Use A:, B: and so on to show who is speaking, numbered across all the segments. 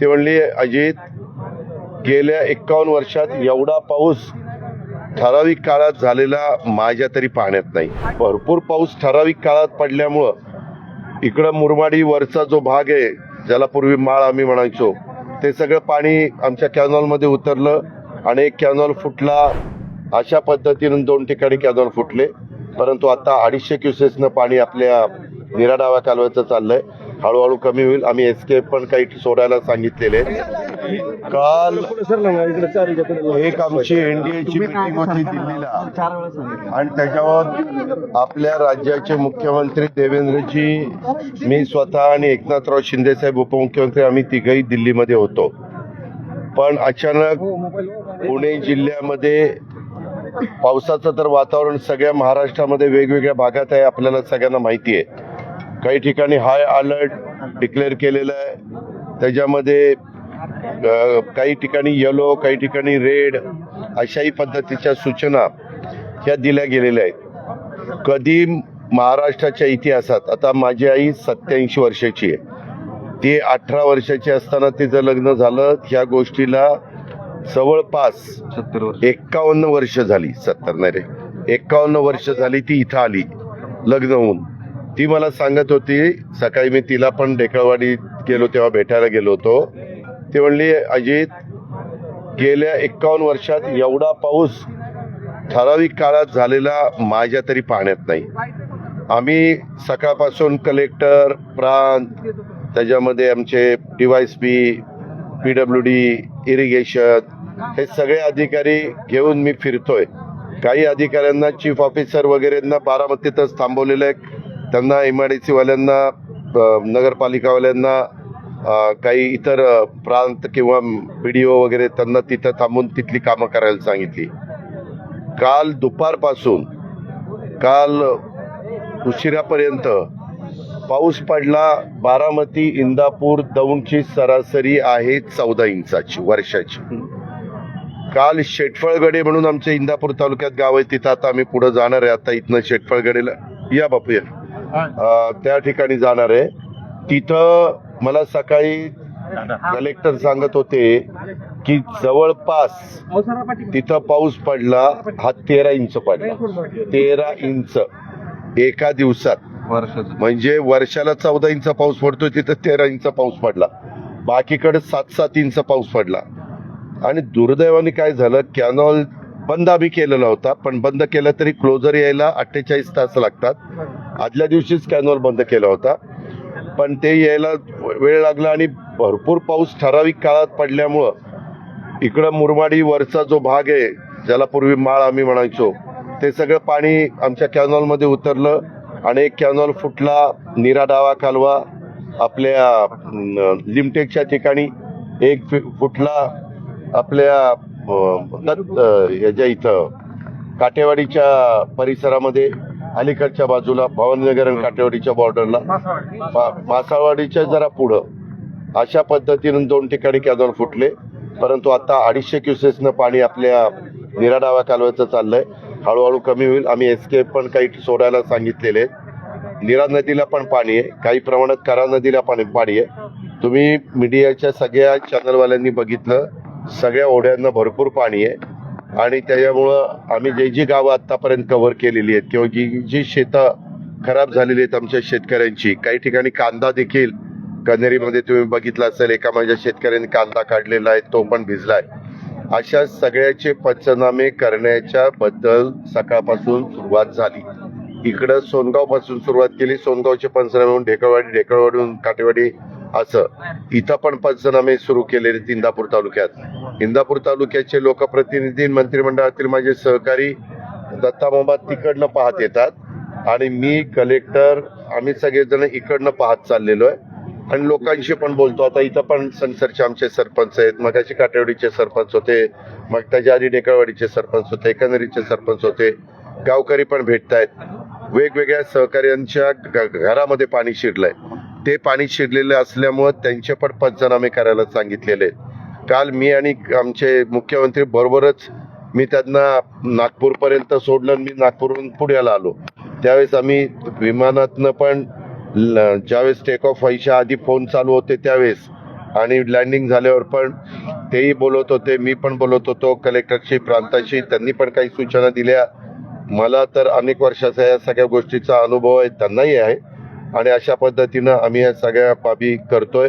A: ते म्हणली अजित गेल्या एकावन्न वर्षात एवढा पाऊस ठराविक काळात झालेला माझ्या तरी पाहण्यात नाही. भरपूर पाऊस ठराविक काळात पडल्यामुळं इकडं मुरमाडी वरचा जो भाग आहे ज्याला पूर्वी माळ आम्ही म्हणायचो ते सगळं पाणी आमच्या कॅनॉलमध्ये उतरलं आणि एक कॅनॉल फुटला. अशा पद्धतीनं दोन ठिकाणी कॅनॉल फुटले. परंतु आता अडीचशे क्युसेसनं पाणी आपल्या निराडावा कालव्याचं चाललंय. हळूहळू कमी होईल. आम्ही एसके पण काही सोडायला सांगितलेले. काल एक आमची एनडीएची मीटिंग होती दिल्लीला. आणि त्याच्यावर आपल्या राज्याचे मुख्यमंत्री देवेंद्रजी मी स्वतः आणि एकनाथराव शिंदे साहेब उपमुख्यमंत्री आम्ही तिघही दिल्लीमध्ये होतो. पण अचानक पुणे जिल्ह्यामध्ये पावसाचं तर वातावरण सगळ्या महाराष्ट्रामध्ये वेगवेगळ्या भागात आहे आपल्याला सगळ्यांना माहिती आहे. काही ठिकाणी हाय अलर्ट डिक्लेअर केलेलं आहे. त्याच्यामध्ये काही ठिकाणी येलो काही ठिकाणी रेड अशाही पद्धतीच्या सूचना ह्या दिल्या गेलेल्या आहेत. कधी महाराष्ट्राच्या इतिहासात आता माझी आई सत्याऐंशी वर्षाची आहे. ती अठरा वर्षाची असताना तिचं लग्न झालं. ह्या गोष्टीला जवळपास
B: सत्तर
A: एक्कावन्न वर्ष झाली. सत्तर नाही रे एक्कावन्न वर्ष झाली ती इथं आली लग्न होऊन. ती मला सांगत होती सकाळी मी तिला पण डेकळवाडी गेलो तेव्हा भेटायला गेलो होतो. ती म्हणली अजित गेल्या एक्कावन्न वर्षात एवढा पाऊस ठराविक काळात झालेला माझ्या तरी पाहण्यात नाही. आम्ही सकाळपासून कलेक्टर प्रांत त्याच्यामध्ये आमचे DYSP P W D irrigation हे सगळे अधिकारी घेऊन मी फिरतोय. काही अधिकाऱ्यांना चीफ ऑफिसर वगैरेंना बारामतीतच थांबवलेलं आहे. त्यांना एम आय डी सीवाल्यांना नगरपालिकावाल्यांना काही इतर प्रांत किंवा बी डी ओ वगैरे त्यांना तिथं थांबून तिथली कामं करायला सांगितली. काल दुपारपासून काल उशिरापर्यंत पाऊस पडला बारामती इंदापूर दौंडची सरासरी आहे चौदा इंचाची वर्षाची. काल शेटफळगडे म्हणून आमच्या इंदापूर तालुक्यात गाव आहे तिथं आता आम्ही पुढे जाणार आहे. आता इथनं शेटफळगडेला या बापू या. त्या ठिकाणी जाणार आहे. तिथं मला सकाळी कलेक्टर सांगत होते की जवळपास तिथं पाऊस पडला हा तेरा इंच पडला. तेरा इंच एका दिवसात. म्हणजे वर्षाला चौदा इंच पाऊस पडतोय तिथं तेरा इंच पाऊस पडला. बाकीकडे सात सात इंच पाऊस पडला. आणि दुर्दैवाने काय झालं कॅनॉल बंद आम्ही केलेला होता पण बंद केला तरी क्लोजर यायला अठ्ठेचाळीस तास लागतात. आदल्या दिवशीच कॅनॉल बंद केला होता. पण ते यायला वेळ लागला आणि भरपूर पाऊस ठराविक काळात पडल्यामुळं इकडं मुरमाडी वरचा जो भाग आहे ज्याला पूर्वी माळ आम्ही म्हणायचो ते सगळं पाणी आमच्या कॅनॉलमध्ये उतरलं आणि एक कॅनॉल फुटला निरा डावा कालवा आपल्या लिमटेकच्या ठिकाणी एक फुटला आपल्या याच्या इथं काटेवाडीच्या परिसरामध्ये. अलीकडच्या बाजूला भवानीनगर आणि काटेवाडीच्या बॉर्डरला. मासाळवाडीच्या जरा पुढं. अशा पद्धतीनं दोन ठिकाणी कॅनॉल फुटले. परंतु आता अडीचशे क्युसेसनं पाणी आपल्या निराडावा कालव्याचं चाललंय. हळूहळू कमी होईल. आम्ही एस्केप पण काही सोडायला सांगितलेले आहेत. निरा नदीला पण पाणी आहे. काही प्रमाणात करा नदीला पाणी पाणी आहे. तुम्ही मीडियाच्या सगळ्या चॅनलवाल्यांनी बघितलं. सगळ्या ओढ्यांना भरपूर पाणी आहे. आणि त्याच्यामुळं आम्ही जे जी गावं आतापर्यंत कव्हर केलेली आहेत किंवा जी जी शेतं खराब झालेली आहेत आमच्या शेतकऱ्यांची काही ठिकाणी कांदा देखील कन्हेरीमध्ये तुम्ही बघितला असेल एका माझ्या शेतकऱ्याने कांदा काढलेला आहे तो पण भिजलाय. अशा सगळ्याचे पंचनामे करण्याच्या बद्दल सकाळपासून सुरुवात झाली. इकडं सोनगावपासून सुरुवात केली सोनगावचे पंचनामे म्हणून ढेकळवाडी ढेकळवाडीहून काटेवाडी असं. इथं पण पंचनामे सुरू केलेले आहेत इंदापूर तालुक्यात. इंदापूर तालुक्याचे लोकप्रतिनिधी मंत्रिमंडळातील माझे सहकारी दत्तामामा तिकडनं पाहत येतात. आणि मी कलेक्टर आम्ही सगळेजण इकडनं पाहत चाललेलो आहे. आणि लोकांशी पण बोलतो. आता इथं पण सनसरचे आमचे सरपंच आहेत. मगाशी काटेवाडीचे सरपंच होते. मग त्याच्या आधी डेकळवाडीचे सरपंच होते. एकंदरीचे सरपंच होते. गावकरी पण भेटतायत. वेगवेगळ्या सहकार्यांच्या घ- घरामध्ये पाणी शिरलंय. ते पाणी शिरलेलं असल्यामुळं त्यांचे पण पंचनामे करायला सांगितलेले. आहेत काल मी आणि आमचे मुख्यमंत्री बरोबरच मी त्यांना नागपूरपर्यंत सोडलं आणि मी नागपूरहून पुण्याला आलो त्यावेळेस आम्ही विमानातनं पण ल- ज्यावेळेस टेक ऑफ व्हायच्या आधी फोन चालू होते त्यावेळेस आणि लँडिंग झाल्यावर पण तेही बोलत होते मी पण बोलत होतो कलेक्टरशी प्रांताशी त्यांनी पण काही सूचना दिल्या. मला तर अनेक वर्षाचा या सगळ्या गोष्टीचा अनुभव आहे त्यांनाही आहे. आणि अशा पद्धतीनं आम्ही या सगळ्या बाबी करतोय.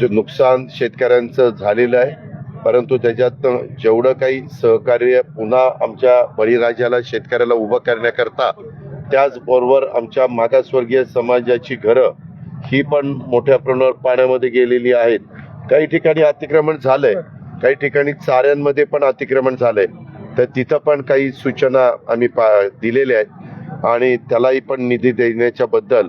A: जे नुकसान शेतकऱ्यांचं झालेलं आहे. परंतु त्याच्यात जेवढं काही सहकार्य पुन्हा आमच्या बळीराजाला शेतकऱ्याला उभं करण्याकरता त्याचबरोबर आमच्या मागासवर्गीय समाजाची घरं ही पण मोठ्या प्रमाणावर पाण्यामध्ये गेलेली आहेत. काही ठिकाणी अतिक्रमण झालंय. काही ठिकाणी चाऱ्यांमध्ये पण अतिक्रमण झालंय. तर तिथं पण काही सूचना आम्ही पा दिलेल्या आहेत. आणि त्यालाही पण निधी देण्याच्या बद्दल